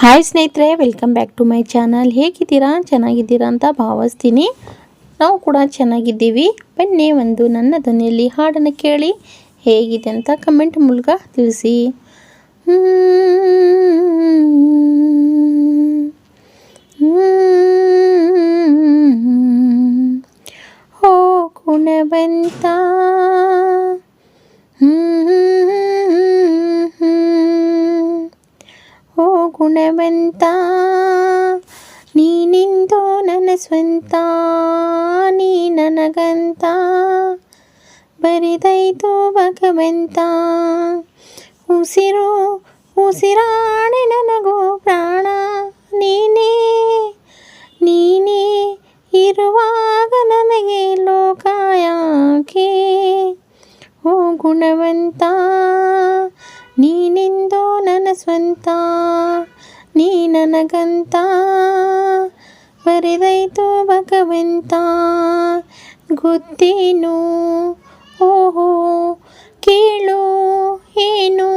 Hi ಸ್ನೇಹಿತರೆ welcome back to my channel ಹೇಗಿದ್ದೀರಾ? ಚೆನ್ನಾಗಿದ್ದೀರಾ ಅಂತ ಭಾವಿಸ್ತೀನಿ. ನಾವು ಕೂಡ ಚೆನ್ನಾಗಿದ್ದೀವಿ. ಬನ್ನಿ ಒಂದು ನನ್ನ ಧ್ವನಿಯಲ್ಲಿ ಹಾಡನ್ನು ಕೇಳಿ. ಹೇಗಿದೆ ಅಂತ ಕಮೆಂಟ್ ಮೂಲಕ ತಿಳಿಸಿ. ಗುಣವಂತ ನೀನಿಂದು ನನ್ನ ಸ್ವಂತ ನೀ ನನಗಂತ. ಬರಿದೈತು ಭಗವಂತ, ಉಸಿರು, ಉಸಿರಾಣೆ ನನಗೂ ಪ್ರಾಣ. ನೀನೇ ನೀನೇ ಇರುವಾಗ ನನಗೆ ಲೋಕ ಯಾಕೆ? ಓ ಗುಣವಂತ ನೀನೆಂದು ನನ್ನ ಸ್ವಂತ ನನಗಂತ ಬರೆದೈತು ಭಗವಂತ. ಗೊತ್ತೇನು, ಓಹೋ, ಕೇಳು ಏನು?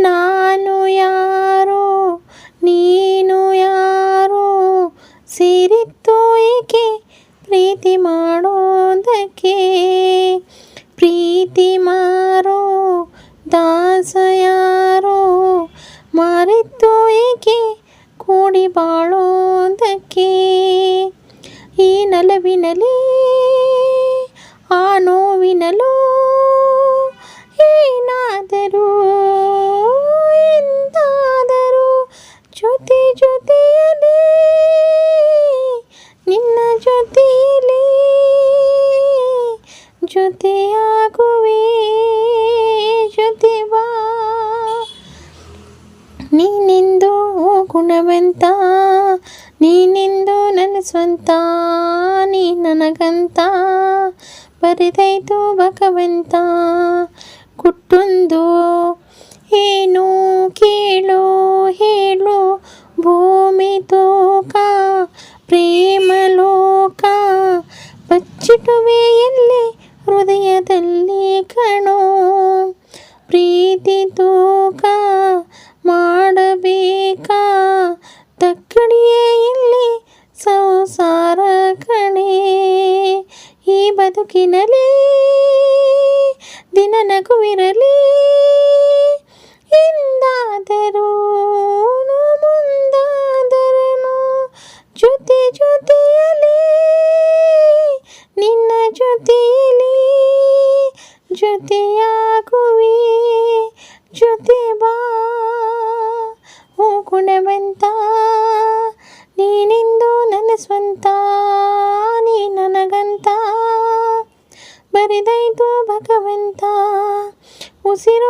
ನಾನು ಯಾರು? ನೀನು ಯಾರು? ಸೇರಿತ್ತು ಏಕೆ? ಪ್ರೀತಿ ಮಾಡೋದಕ್ಕೆ ಪ್ರೀತಿ ಮಾರೋ ದಾಸ ಬಾಳೋದಕ್ಕೆ ಈ ನಲವಿನಲಿ, ಆ ನೋವಿನಲೂ ಏನಾದರೂ ಎಂದಾದರೂ ಜೊತೆ ಜೊತೆಯಲ್ಲಿ ನಿನ್ನ ಜೊತೆಯಲ್ಲಿ ಜೊತೆಯಾಗುವೆ ಜೊತೆ ಬಾ ನೀನೆಂದು ಓ ಗುಣವಂತ ನೀನೆಂದು ನನ್ನ ಸ್ವಂತ ನೀ ನನಗಂತ ಬರೆದೈತು ಭಗವಂತ ಕುಟ್ಟೊಂದು ಏನು ಕೇಳು ಹೇಳು ಭೂಮಿ ತೂಕ ಪ್ರೇಮ ಲೋಕ ಬಚ್ಚಿಟುವೆ ಎಲ್ಲಿ ಹೃದಯದಲ್ಲಿ ಕಣೋ ಪ್ರೀತಿ ತೂಕ ಈ ಬದುಕಿನಲ್ಲಿ, ದಿನ ನಗುವಿರಲಿ. ಎಂದಾದರೂ ಮುಂದಾದರನು, ಜೊತೆ ಜೊತೆಯಲಿ, ನಿನ್ನ ಜೊತೆಯಲಿ, ಜೊತೆಯಾಗುವೆ. ಜೊತೆ ಬಾ ಗುಣವಂತ ನೀನೆಂದು ನನ್ನ ಸ್ವಂತ, ನೀ ನನಗಂತ. ಬರೆದೈತು ಭಗವಂತ ಉಸಿರು ಹಸಿರ